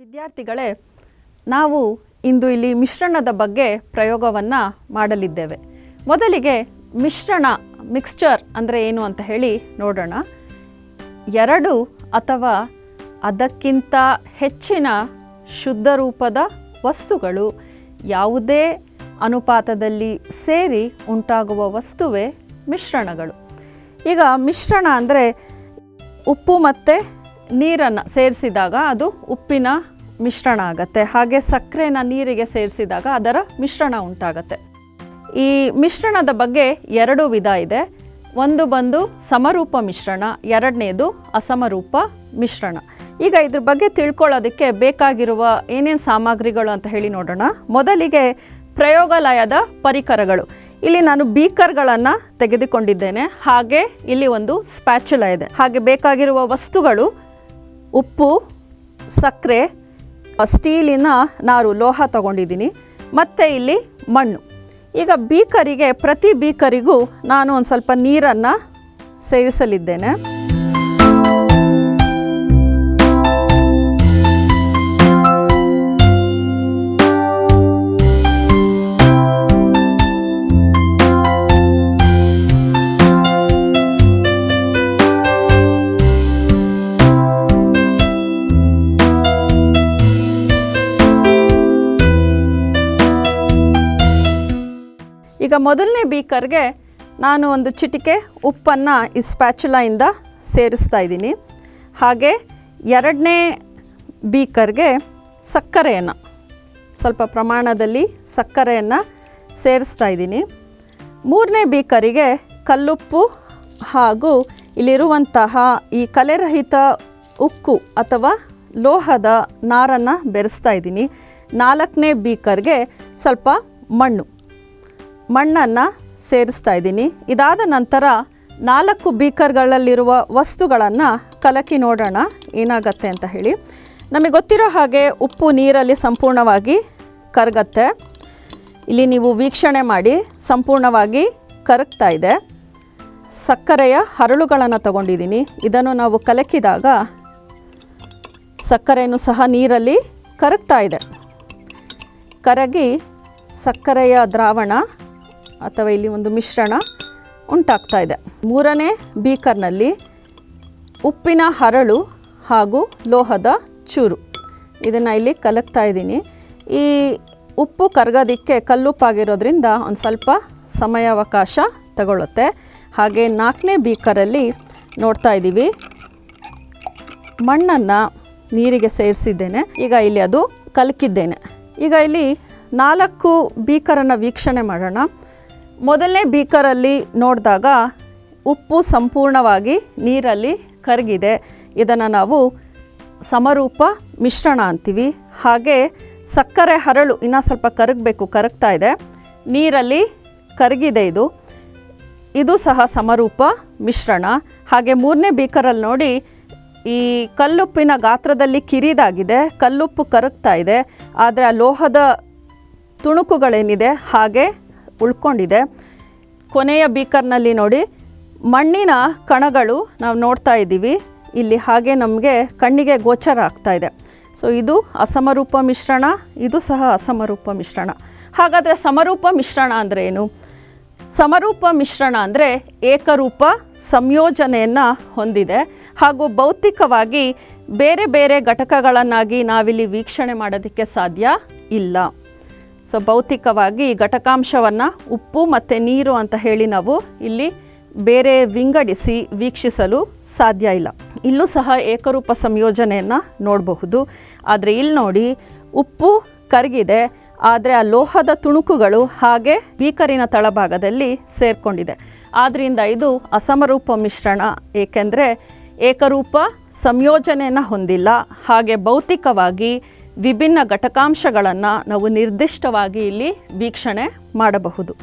ವಿದ್ಯಾರ್ಥಿಗಳೇ, ನಾವು ಇಂದು ಇಲ್ಲಿ ಮಿಶ್ರಣದ ಬಗ್ಗೆ ಪ್ರಯೋಗವನ್ನು ಮಾಡಲಿದ್ದೇವೆ. ಮೊದಲಿಗೆ ಮಿಶ್ರಣ ಮಿಕ್ಸ್ಚರ್ ಅಂದರೆ ಏನು ಅಂತ ಹೇಳಿ ನೋಡೋಣ. ಎರಡು ಅಥವಾ ಅದಕ್ಕಿಂತ ಹೆಚ್ಚಿನ ಶುದ್ಧ ರೂಪದ ವಸ್ತುಗಳು ಯಾವುದೇ ಅನುಪಾತದಲ್ಲಿ ಸೇರಿ ಉಂಟಾಗುವ ವಸ್ತುವೇ ಮಿಶ್ರಣಗಳು. ಈಗ ಮಿಶ್ರಣ ಅಂದರೆ ಉಪ್ಪು ಮತ್ತು ನೀರನ್ನು ಸೇರಿಸಿದಾಗ ಅದು ಉಪ್ಪಿನ ಮಿಶ್ರಣ ಆಗತ್ತೆ. ಹಾಗೆ ಸಕ್ಕರೆನ ನೀರಿಗೆ ಸೇರಿಸಿದಾಗ ಅದರ ಮಿಶ್ರಣ ಉಂಟಾಗತ್ತೆ. ಈ ಮಿಶ್ರಣದ ಬಗ್ಗೆ ಎರಡು ವಿಧ ಇದೆ. ಒಂದು ಬಂದು ಸಮರೂಪ ಮಿಶ್ರಣ, ಎರಡನೇದು ಅಸಮರೂಪ ಮಿಶ್ರಣ. ಈಗ ಇದ್ರ ಬಗ್ಗೆ ತಿಳ್ಕೊಳ್ಳೋದಕ್ಕೆ ಬೇಕಾಗಿರುವ ಏನೇನು ಸಾಮಗ್ರಿಗಳು ಅಂತ ಹೇಳಿ ನೋಡೋಣ. ಮೊದಲಿಗೆ ಪ್ರಯೋಗಾಲಯದ ಪರಿಕರಗಳು. ಇಲ್ಲಿ ನಾನು ಬೀಕರ್ಗಳನ್ನು ತೆಗೆದುಕೊಂಡಿದ್ದೇನೆ. ಹಾಗೆ ಇಲ್ಲಿ ಒಂದು ಸ್ಪ್ಯಾಚುಲ ಇದೆ. ಹಾಗೆ ಬೇಕಾಗಿರುವ ವಸ್ತುಗಳು ಉಪ್ಪು, ಸಕ್ಕರೆ, ಸ್ಟೀಲಿನ ನಾರು, ಲೋಹ ತಗೊಂಡಿದ್ದೀನಿ. ಮತ್ತು ಇಲ್ಲಿ ಮಣ್ಣು. ಈಗ ಬೀಕರಿಗೆ, ಪ್ರತಿ ಬೀಕರಿಗೂ ನಾನು ಒಂದು ಸ್ವಲ್ಪ ನೀರನ್ನು ಸೇರಿಸಲಿದ್ದೇನೆ ಮೊದಲನೇ ಬೀಕರ್ಗೆ ನಾನು ಒಂದು ಚಿಟಿಕೆ ಉಪ್ಪನ್ನು ಈ ಸ್ಪ್ಯಾಚುಲಾಯಿಂದ ಸೇರಿಸ್ತಾ ಇದ್ದೀನಿ. ಹಾಗೆ ಎರಡನೇ ಬೀಕರ್ಗೆ ಸಕ್ಕರೆಯನ್ನು, ಸ್ವಲ್ಪ ಪ್ರಮಾಣದಲ್ಲಿ ಸಕ್ಕರೆಯನ್ನು ಸೇರಿಸ್ತಾ ಇದ್ದೀನಿ. ಮೂರನೇ ಬೀಕರಿಗೆ ಕಲ್ಲುಪ್ಪು ಹಾಗೂ ಇಲ್ಲಿರುವಂತಹ ಈ ಕಲೆರಹಿತ ಉಕ್ಕು ಅಥವಾ ಲೋಹದ ನಾರನ್ನು ಬೆರೆಸ್ತಾ ಇದ್ದೀನಿ. ನಾಲ್ಕನೇ ಬೀಕರ್ಗೆ ಸ್ವಲ್ಪ ಮಣ್ಣು. ಮಣ್ಣನ್ನು ಸೇರಿಸ್ತಾ ಇದ್ದೀನಿ. ಇದಾದ ನಂತರ ನಾಲ್ಕು ಬೀಕರ್ಗಳಲ್ಲಿರುವ ವಸ್ತುಗಳನ್ನು ಕಲಕಿ ನೋಡೋಣ. ಏನಾಗತ್ತೆ ಅಂತ ಹೇಳಿ. ನಮಗೆ ಗೊತ್ತಿರೋ ಹಾಗೆ ಉಪ್ಪು ನೀರಲ್ಲಿ ಸಂಪೂರ್ಣವಾಗಿ ಕರಗತ್ತೆ. ಇಲ್ಲಿ ನೀವು ವೀಕ್ಷಣೆ ಮಾಡಿ ಸಂಪೂರ್ಣವಾಗಿ ಕರಗ್ತಾ ಇದೆ. ಸಕ್ಕರೆಯ ಹರಳುಗಳನ್ನು ತಗೊಂಡಿದ್ದೀನಿ. ಇದನ್ನು ನಾವು ಕಲಕಿದಾಗ ಸಕ್ಕರೆಯನ್ನು ಸಹ ನೀರಲ್ಲಿ ಕರಗ್ತಾ ಇದೆ. ಕರಗಿ ಸಕ್ಕರೆಯ ದ್ರಾವಣ ಅಥವಾ ಇಲ್ಲಿ ಒಂದು ಮಿಶ್ರಣ ಉಂಟಾಗ್ತಾ ಇದೆ. ಮೂರನೇ ಬೀಕರ್ನಲ್ಲಿ ಉಪ್ಪಿನ ಹರಳು ಹಾಗೂ ಲೋಹದ ಚೂರು. ಇದನ್ನು ಇಲ್ಲಿ ಕಲಕ್ತಾ ಇದ್ದೀನಿ. ಈ ಉಪ್ಪು ಕರಗೋದಿಕ್ಕೆ ಕಲ್ಲುಪ್ಪಾಗಿರೋದ್ರಿಂದ ಒಂದು ಸ್ವಲ್ಪ ಸಮಯಾವಕಾಶ ತಗೊಳ್ಳುತ್ತೆ. ಹಾಗೆ ನಾಲ್ಕನೇ ಬೀಕರಲ್ಲಿ ನೋಡ್ತಾ ಇದ್ದೀವಿ. ಮಣ್ಣನ್ನು ನೀರಿಗೆ ಸೇರಿಸಿದ್ದೇನೆ. ಈಗ ಇಲ್ಲಿ ಅದು ಕಲಕಿದ್ದೇನೆ. ಈಗ ಇಲ್ಲಿ ನಾಲ್ಕು ಬೀಕರನ್ನು ವೀಕ್ಷಣೆ ಮಾಡೋಣ. ಮೊದಲನೇ ಬೀಕರಲ್ಲಿ ನೋಡಿದಾಗ ಉಪ್ಪು ಸಂಪೂರ್ಣವಾಗಿ ನೀರಲ್ಲಿ ಕರಗಿದೆ. ಇದನ್ನು ನಾವು ಸಮರೂಪ ಮಿಶ್ರಣ ಅಂತೀವಿ. ಹಾಗೆ ಸಕ್ಕರೆ ಹರಳು ಇನ್ನೂ ಸ್ವಲ್ಪ ಕರಗಬೇಕು, ಕರಗ್ತಾ ಇದೆ. ನೀರಲ್ಲಿ ಕರಗಿದೆ ಇದು. ಇದು ಸಹ ಸಮರೂಪ ಮಿಶ್ರಣ. ಹಾಗೆ ಮೂರನೇ ಬೀಕರಲ್ಲಿ ನೋಡಿ, ಈ ಕಲ್ಲುಪ್ಪಿನ ಗಾತ್ರದಲ್ಲಿ ಕಿರಿದಾಗಿದೆ, ಕಲ್ಲುಪ್ಪು ಕರಗ್ತಾ ಇದೆ. ಆದರೆ ಆ ಲೋಹದ ತುಣುಕುಗಳೇನಿದೆ, ಹಾಗೆ ಉಳ್ಕೊಂಡಿದೆ. ಕೊನೆಯ ಬೀಕರ್ನಲ್ಲಿ ನೋಡಿ, ಮಣ್ಣಿನ ಕಣಗಳು ನಾವು ನೋಡ್ತಾ ಇದ್ದೀವಿ. ಇಲ್ಲಿ ಹಾಗೆ ನಮಗೆ ಕಣ್ಣಿಗೆ ಗೋಚರ ಆಗ್ತಾ ಇದೆ. ಸೊ, ಇದು ಅಸಮರೂಪ ಮಿಶ್ರಣ, ಇದು ಸಹ ಅಸಮರೂಪ ಮಿಶ್ರಣ. ಹಾಗಾದರೆ ಸಮರೂಪ ಮಿಶ್ರಣ ಅಂದರೆ ಏನು? ಸಮರೂಪ ಮಿಶ್ರಣ ಅಂದರೆ ಏಕರೂಪ ಸಂಯೋಜನೆಯನ್ನು ಹೊಂದಿದೆ. ಹಾಗೂ ಭೌತಿಕವಾಗಿ ಬೇರೆ ಬೇರೆ ಘಟಕಗಳನ್ನಾಗಿ ನಾವಿಲ್ಲಿ ವೀಕ್ಷಣೆ ಮಾಡೋದಕ್ಕೆ ಸಾಧ್ಯ ಇಲ್ಲ. ಸೊ ಭೌತಿಕವಾಗಿ ಘಟಕಾಂಶವನ್ನು ಉಪ್ಪು ಮತ್ತು ನೀರು ಅಂತ ಹೇಳಿ ನಾವು ಇಲ್ಲಿ ಬೇರೆ ವಿಂಗಡಿಸಿ ವೀಕ್ಷಿಸಲು ಸಾಧ್ಯ ಇಲ್ಲ. ಇಲ್ಲೂ ಸಹ ಏಕರೂಪ ಸಂಯೋಜನೆಯನ್ನು ನೋಡಬಹುದು. ಆದರೆ ಇಲ್ಲಿ ನೋಡಿ ಉಪ್ಪು ಕರಗಿದೆ, ಆದರೆ ಆ ಲೋಹದ ತುಣುಕುಗಳು ಹಾಗೆ ಬೀಕರಿನ ತಳಭಾಗದಲ್ಲಿ ಸೇರಿಕೊಂಡಿದೆ. ಆದ್ದರಿಂದ ಇದು ಅಸಮರೂಪ ಮಿಶ್ರಣ, ಏಕೆಂದರೆ ಏಕರೂಪ ಸಂಯೋಜನೆಯನ್ನು ಹೊಂದಿಲ್ಲ. ಹಾಗೆ ಭೌತಿಕವಾಗಿ ವಿಭಿನ್ನ ಘಟಕಾಂಶಗಳನ್ನು ನಾವು ನಿರ್ದಿಷ್ಟವಾಗಿ ಇಲ್ಲಿ ವೀಕ್ಷಣೆ ಮಾಡಬಹುದು.